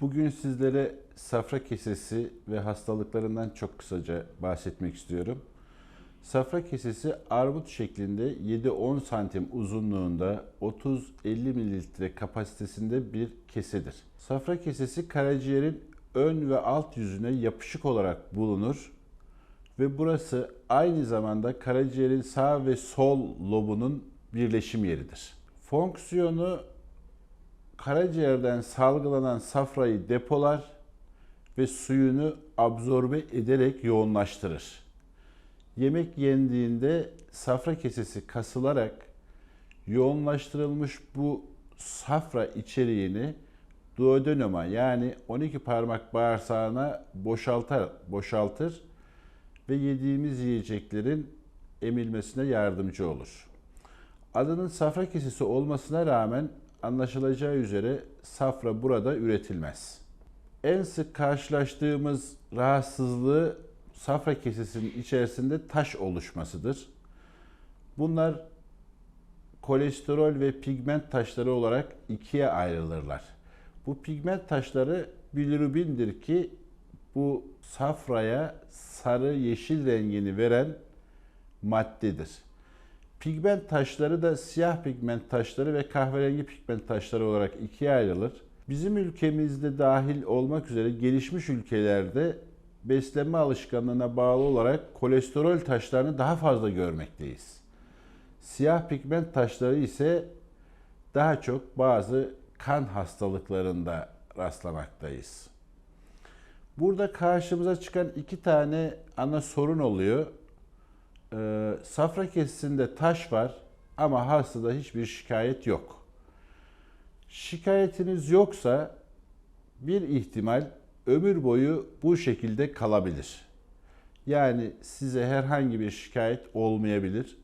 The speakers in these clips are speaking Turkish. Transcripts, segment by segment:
Bugün sizlere safra kesesi ve hastalıklarından çok kısaca bahsetmek istiyorum. Safra kesesi armut şeklinde 7-10 santim uzunluğunda 30-50 mililitre kapasitesinde bir kesedir. Safra kesesi karaciğerin ön ve alt yüzüne yapışık olarak bulunur ve burası aynı zamanda karaciğerin sağ ve sol lobunun birleşim yeridir. Fonksiyonu karaciğerden salgılanan safrayı depolar ve suyunu absorbe ederek yoğunlaştırır. Yemek yendiğinde safra kesesi kasılarak yoğunlaştırılmış bu safra içeriğini duodenoma yani 12 parmak bağırsağına boşaltar, boşaltır ve yediğimiz yiyeceklerin emilmesine yardımcı olur. Adının safra kesesi olmasına rağmen anlaşılacağı üzere safra burada üretilmez. En sık karşılaştığımız rahatsızlığı safra kesesinin içerisinde taş oluşmasıdır. Bunlar kolesterol ve pigment taşları olarak ikiye ayrılırlar. Bu pigment taşları bilirubindir ki bu safraya sarı yeşil rengini veren maddedir. Pigment taşları da siyah pigment taşları ve kahverengi pigment taşları olarak ikiye ayrılır. Bizim ülkemizde dahil olmak üzere gelişmiş ülkelerde beslenme alışkanlığına bağlı olarak kolesterol taşlarını daha fazla görmekteyiz. Siyah pigment taşları ise daha çok bazı kan hastalıklarında rastlamaktayız. Burada karşımıza çıkan iki tane ana sorun oluyor. Ee, safra kesesinde taş var ama hastada hiçbir şikayet yok. Şikayetiniz yoksa bir ihtimal ömür boyu bu şekilde kalabilir. Yani size herhangi bir şikayet olmayabilir.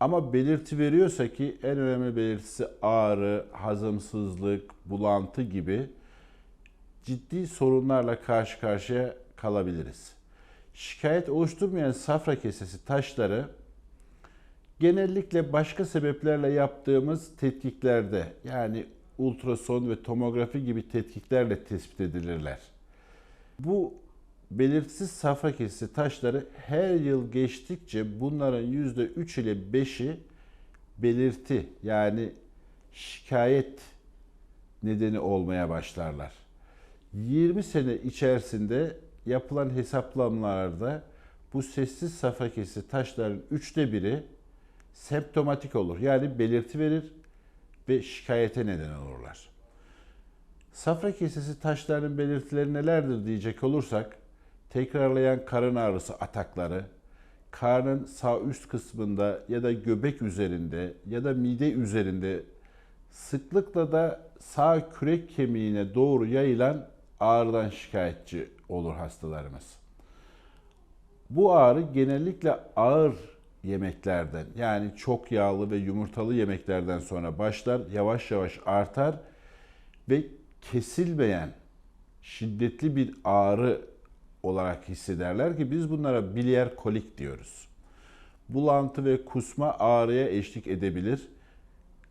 Ama belirti veriyorsa ki en önemli belirtisi ağrı, hazımsızlık, bulantı gibi ciddi sorunlarla karşı karşıya kalabiliriz. Şikayet oluşturmayan safra kesesi taşları genellikle başka sebeplerle yaptığımız tetkiklerde yani ultrason ve tomografi gibi tetkiklerle tespit edilirler. Bu belirtisiz safra kesesi taşları her yıl geçtikçe bunların %3 ile 5'i belirti yani şikayet nedeni olmaya başlarlar. 20 sene içerisinde yapılan hesaplamalarda bu sessiz safra kesesi taşların üçte biri semptomatik olur. Yani belirti verir ve şikayete neden olurlar. Safra kesesi taşlarının belirtileri nelerdir diyecek olursak, tekrarlayan karın ağrısı atakları, karnın sağ üst kısmında ya da göbek üzerinde ya da mide üzerinde sıklıkla da sağ kürek kemiğine doğru yayılan ağrıdan şikayetçi olur hastalarımız. Bu ağrı genellikle ağır yemeklerden yani çok yağlı ve yumurtalı yemeklerden sonra başlar, yavaş yavaş artar ve kesilmeyen şiddetli bir ağrı olarak hissederler ki biz bunlara biliyer kolik diyoruz. Bulantı ve kusma ağrıya eşlik edebilir.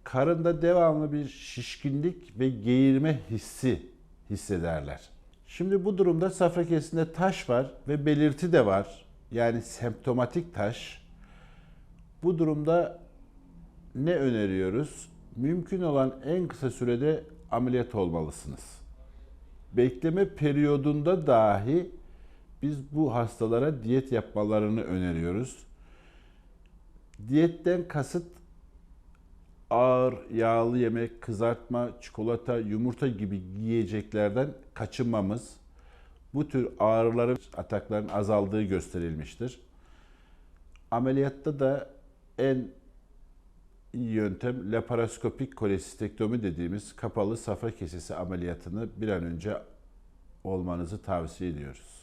Karında devamlı bir şişkinlik ve geğirme hissi hissederler. Şimdi bu durumda safra kesesinde taş var ve belirti de var. Yani semptomatik taş. Bu durumda ne öneriyoruz? Mümkün olan en kısa sürede ameliyat olmalısınız. Bekleme periyodunda dahi biz bu hastalara diyet yapmalarını öneriyoruz. Diyetten kasıt ağır, yağlı yemek, kızartma, çikolata, yumurta gibi yiyeceklerden kaçınmamız bu tür ağrıların, atakların azaldığı gösterilmiştir. Ameliyatta da en iyi yöntem laparoskopik kolesistektomi dediğimiz kapalı safra kesesi ameliyatını bir an önce olmanızı tavsiye ediyoruz.